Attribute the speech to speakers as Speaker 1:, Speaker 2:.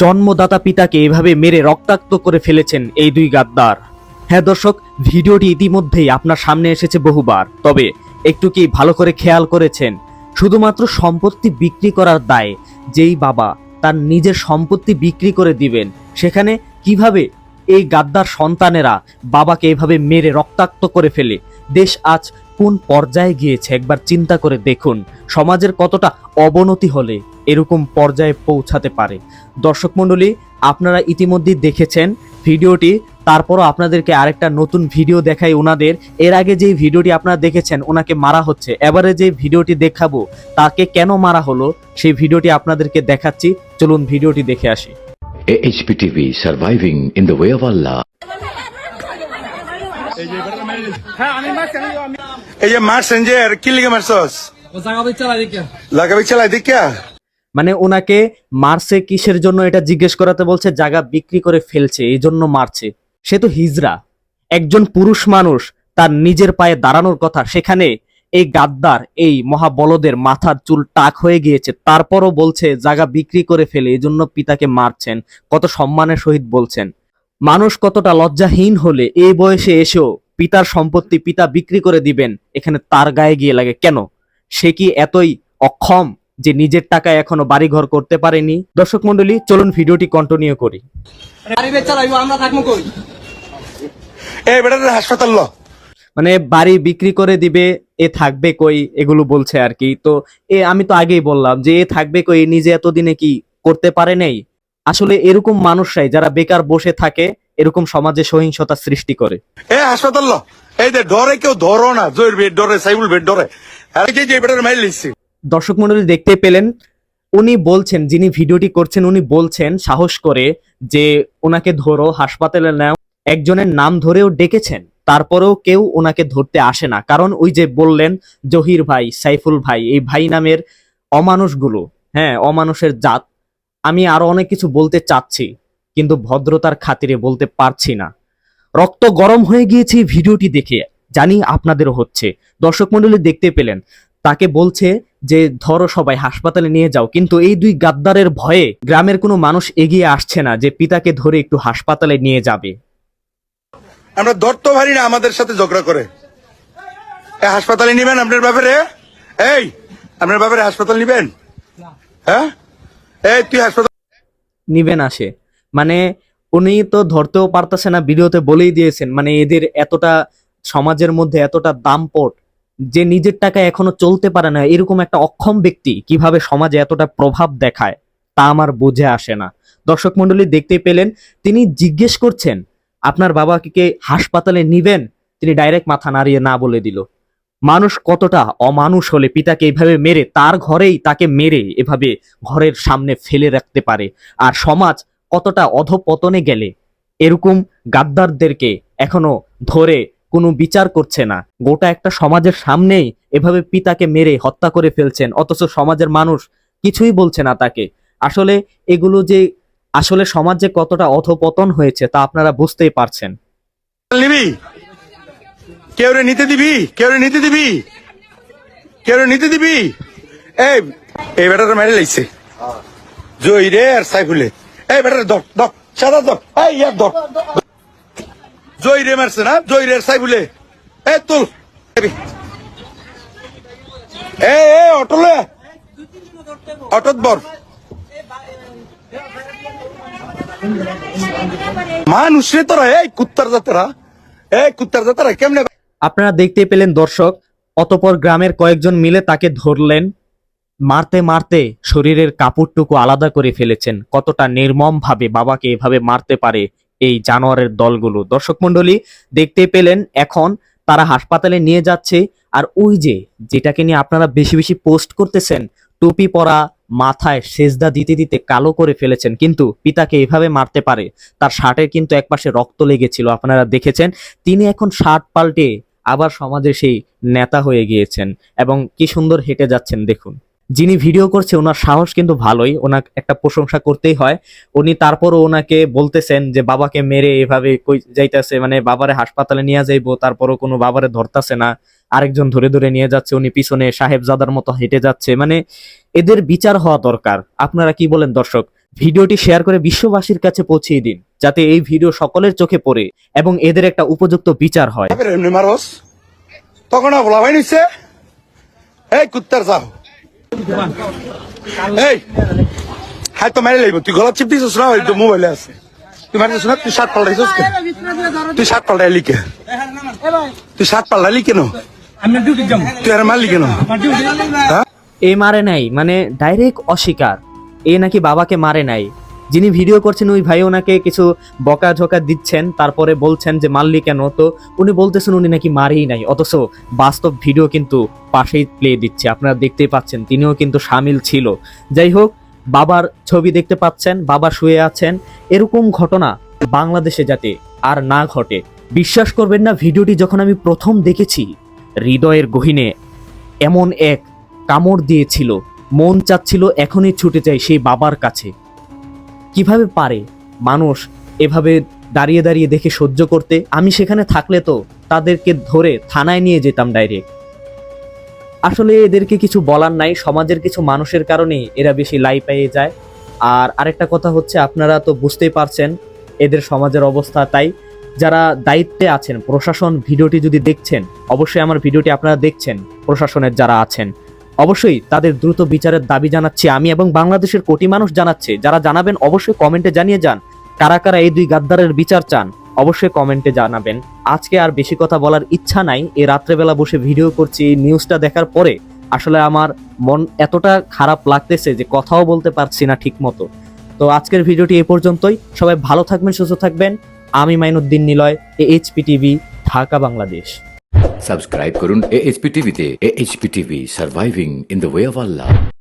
Speaker 1: জন্মদাতা পিতাকে এভাবে মেরে রক্তাক্ত করে ফেলেছেন এই দুই গাদ্দার। হ্যাঁ দর্শক, ভিডিওটি ইতিমধ্যেই আপনার সামনে এসেছে বহুবার, তবে একটু কি ভালো করে খেয়াল করেছেন? শুধুমাত্র সম্পত্তি বিক্রি করার দায়ে যেই বাবা তার নিজের সম্পত্তি বিক্রি করে দিবেন, সেখানে কীভাবে এই গাদ্দার সন্তানেরা বাবাকে এভাবে মেরে রক্তাক্ত করে ফেলে? দেশ আজ কোন পর্যায়ে গিয়েছে? একবার চিন্তা করে দেখুন। সমাজের কতটা অবনতি হলে এরকম পর্যায়ে পৌঁছাতে পারে? দর্শক মণ্ডলী আপনারা ইতিমধ্যেই দেখেছেন ভিডিওটি। তারপরও আপনাদেরকে আরেকটা নতুন ভিডিও দেখাই ওনাদের। এর আগে যে ভিডিওটি আপনারা দেখেছেন ওনাকে মারা হচ্ছে। এবারে যে ভিডিওটি দেখাবো তাকে কেন মারা হলো সেই ভিডিওটি আপনাদেরকে দেখাচ্ছি। চলুন ভিডিওটি দেখে আসি।
Speaker 2: HPTV surviving in the way of Allah.
Speaker 3: এই যে মারছেন যে কি লিগে মারছস?
Speaker 4: ও জায়গা দিয়ে চালাই দেখে
Speaker 3: লাগাবি চালাই দেখিয়া
Speaker 1: মানে ওনাকে মারছে কিসের জন্য এটা জিজ্ঞেস করাতে বলছে জায়গা বিক্রি করে ফেলছে এই জন্য মারছে। সে তো হিজরা। একজন পুরুষ মানুষ তার নিজের পায়ে দাঁড়ানোর কথা সেখানে এই গাদ্দার এই মহাবলদের মাথার চুল টাক হয়ে গিয়েছে তারপরও বলছে জায়গা বিক্রি করে ফেলে এই জন্য পিতাকে মারছেন। কত সম্মানের সহিত বলছেন। মানুষ কতটা লজ্জাহীন হলে এই বয়সে এসেও পিতার সম্পত্তি পিতা বিক্রি করে দিবেন এখানে তার গায়ে গিয়ে লাগে। কেন? সে কি এতই অক্ষম যে নিজের টাকায় এখনও বাড়িঘর করতে পারেনি? দর্শক মন্ডলী চলুন ভিডিওটি কন্টিনিউ করি। মানে বাড়ি বিক্রি করে দিবে এ থাকবে কই এগুলো বলছে আর কি। তো এ আমি তো আগেই বললাম যে এ থাকবে কই নিজে এতদিনে কি করতে পারে নাই? আসলে এরকম মানুষরাই যারা বেকার বসে থাকে এরকম সমাজে সহিংসতা সৃষ্টি করে।
Speaker 3: এ হাসপাতাল এই যে ডরে কেউ ধরো না জয়ের বেড ডরে সাইবুল বেড ডরে। আর যে বেটার মাইল লিখছি
Speaker 1: দর্শক মন্ডলী দেখতে পেলেন উনি বলছেন যিনি ভিডিওটি করছেন উনি বলছেন সাহস করে যে ওনাকে ধরো হাসপাতালে নাও। একজনের নাম ধরেও ডেকেছেন তারপরেও কেউ ওনাকে ধরতে আসে না। কারণ ওই যে বললেন জহির ভাই সাইফুল ভাই এই ভাই নামের অমানুষগুলো হ্যাঁ অমানুষের জাত। আমি আরও অনেক কিছু বলতে চাচ্ছি। কিন্তু ভদ্রতার খাতিরে বলতে পারছি না। রক্ত গরম হয়ে গিয়েছে ভিডিওটি দেখে। জানি আপনাদেরও হচ্ছে। দর্শক মন্ডলী দেখতে পেলেন। তাকে বলছে যে ধরো সবাই হাসপাতালে নিয়ে যাও। কিন্তু এই দুই গাদ্দারের ভয়ে গ্রামের কোনো মানুষ এগিয়ে আসছে না যে পিতাকে ধরে একটু হাসপাতালে নিয়ে যাবে।
Speaker 3: আমরা ধরতে পারি না আমাদের সাথে ঝগড়া করে। হাসপাতালে নিবেন আপনার ব্যাপারে এই আপনার ব্যাপারে হাসপাতাল নিবেন? হ্যাঁ? এই তুই হাসপাতাল
Speaker 1: নিবেন আসে মানে উনি তো ধরতেও পারতেছে না, ভিডিওতে বলেই দিয়েছেন মানে এদের এতটা সমাজের মধ্যে এতটা দামপট, যে নিজের টাকা এখনও চলতে পারে না, এরকম একটা অক্ষম ব্যক্তি কীভাবে সমাজে এতটা প্রভাব দেখায় তা আমার বুঝে আসে না। দর্শক মন্ডলী দেখতে পেলেন, তিনি জিজ্ঞেস করছেন, আপনার বাবাকে হাসপাতালে নিবেন? তিনি ডাইরেক্ট মাথা নাড়িয়ে না বলে দিল। মানুষ কতটা অমানুষ হলে পিতাকে এইভাবে মেরে, তার ঘরেই তাকে মেরে এভাবে ঘরের সামনে ফেলে রাখতে পারে। আর সমাজ কতটা অধপতনে গেলে? এরকম গাদ্দারদেরকে এখনও ধরে কোনো বিচার করছে না। গোটা একটা সমাজের সামনেই এভাবে পিতাকে মেরে হত্যা করে ফেলছেন, অথচ সমাজের মানুষ কিছুই বলছে না তাকে। আসলে এগুলো যে, আসলে সমাজে কতটা অধপতন হয়েছে তা আপনারা বুঝতেই পারছেন।
Speaker 3: নিবি? কেউ রে নিতে দিবি? কেউ রে নিতে দিবি? কেউ রে নিতে দিবি? এই এই বেটার মাইরে লাগছে জয় রে আর সাইফুলে এই বেটার ধর ধর সাদা ধর এই ইয়ার ধর জয় রে মারছে না? জয় রে আর সাইফুলে এই তুল এই এই অটো লে। অটোত বর মানুষ তোরা এই কুত্তার জাতেরা। এই কুত্তার জাতেরা কেমনে
Speaker 1: আপনারা দেখতে পেলেন দর্শক অতপর গ্রামের কয়েকজন মিলে তাকে ধরলেন। মারতে মারতে শরীরের কাপড়টুকু আলাদা করে ফেলেছেন। কতটা নির্মম ভাবে বাবাকে এভাবে মারতে পারে এই জানোয়ারের দলগুলো। দর্শক মন্ডলী দেখতে পেলেন এখন তারা হাসপাতালে নিয়ে যাচ্ছে আর ওই যে যেটাকে নিয়ে আপনারা বেশি বেশি পোস্ট করতেছেন, টুপি পরা, মাথায় সেজদা দিতে দিতে কালো করে ফেলেছেন। কিন্তু পিতাকে এভাবে মারতে পারে, তার শার্টের কিন্তু একপাশে রক্ত লেগেছিল, আপনারা দেখেছেন। তিনি এখন শার্ট পাল্টে আবার সমাজে সেই নেতা হয়ে গিয়েছেন এবং কি সুন্দর হেঁটে যাচ্ছেন, দেখুন। যিনি ভিডিও করছে, ওনার সাহস কিন্তু ভালোই। ওনার একটা প্রশংসা করতেই হয়। উনি তারপরও ওনাকে বলতেছেন যে, বাবাকে মেরে এভাবে কই যাইতেছে মানে বাবারে হাসপাতালে নিয়ে যাইবো, তারপরও কোনো বাবারে ধরতাছে না। আরেকজন ধরে ধরে নিয়ে যাচ্ছে, উনি পিছনে সাহেবজাদার মতো হেঁটে যাচ্ছে। মানে এদের বিচার হওয়া দরকার। আপনারা কি বলেন দর্শক? ভিডিওটি শেয়ার করে বিশ্ববাসীর কাছে পৌঁছিয়ে দিন, যাতে এই ভিডিও সকলের চোখে পড়ে এবং এদের একটা উপযুক্ত বিচার হয়।
Speaker 3: তখন এই কুত্তার যাও এই হাই তো মেরে লাগবে তুই গলা চিপ দিছিস না? ওই তো মোবাইলে আছে। তুই মারি না? তুই সাত পাল্টাইছিস কেন তুই সাত পাল্টাই লিখে তুই সাত পাল্টাইলি কেন?
Speaker 4: নো
Speaker 3: তুই আর মারলি কেন? হ্যাঁ?
Speaker 1: এ মারে নাই মানে ডাইরেক্ট অস্বীকার। এ নাকি বাবাকে মারে নাই। যিনি ভিডিও করছেন, ওই ভাই ওনাকে কিছু বকা ঝোকা দিচ্ছেন, তারপরে বলছেন যে, মারলি কেন? তো উনি বলতেছেন, উনি নাকি মারেই নাই। অথচ বাস্তব ভিডিও কিন্তু পাশেই প্লে দিচ্ছে। আপনারা দেখতেই পাচ্ছেন, তিনিও কিন্তু সামিল ছিল। যাই হোক, বাবার ছবি দেখতে পাচ্ছেন, বাবা শুয়ে আছেন। এরকম ঘটনা বাংলাদেশে যাতে আর না ঘটে। বিশ্বাস করবেন না, ভিডিওটি যখন আমি প্রথম দেখেছি, হৃদয়ের গহিনে এমন এক কামড় দিয়েছিল। মন চাচ্ছিল, এখনই ছুটে যায় সেই বাবার কাছে। কীভাবে পারে? মানুষ এভাবে দাঁড়িয়ে দাঁড়িয়ে দেখে সহ্য করতে? আমি সেখানে থাকলে তো তাদেরকে ধরে থানায় নিয়ে যেতাম ডাইরেক্ট আসলে এদেরকে কিছু বলার নাই, সমাজের কিছু মানুষের কারণে এরা বেশি লাই পেয়ে যায়। আর আরেকটা কথা হচ্ছে, আপনারা তো বুঝতেই পারছেন, এদের সমাজের অবস্থা তাই। যারা দায়িত্বে আছেন, প্রশাসন ভিডিওটি যদি দেখছেন, অবশ্যই আমার ভিডিওটি আপনারা দেখছেন, প্রশাসনের যারা আছেন। অবশ্যই তাদের দ্রুত বিচারের দাবি জানাচ্ছি আমি এবং বাংলাদেশের কোটি মানুষ জানাচ্ছে। যারা জানাবেন অবশ্যই কমেন্টে জানিয়ে যান। কারা কারা এই দুই গাদ্দারের বিচার চান, অবশ্যই কমেন্টে জানাবেন। আজকে আর বেশি কথা বলার ইচ্ছা নাই। এই রাত্রেবেলা বসে ভিডিও করছি, এই নিউজটা দেখার পরে আসলে আমার মন এতটা খারাপ লাগতেছে যে কথাও বলতে পারছি না ঠিক মতো তো আজকের ভিডিওটি এ পর্যন্তই। সবাই ভালো থাকবেন, সুস্থ থাকবেন। আমি Mainuddin Niloy HP TV, Dhaka, Bangladesh.
Speaker 2: Subscribe করুন এএচপি টিভিতে AHP TV surviving in the way of Allah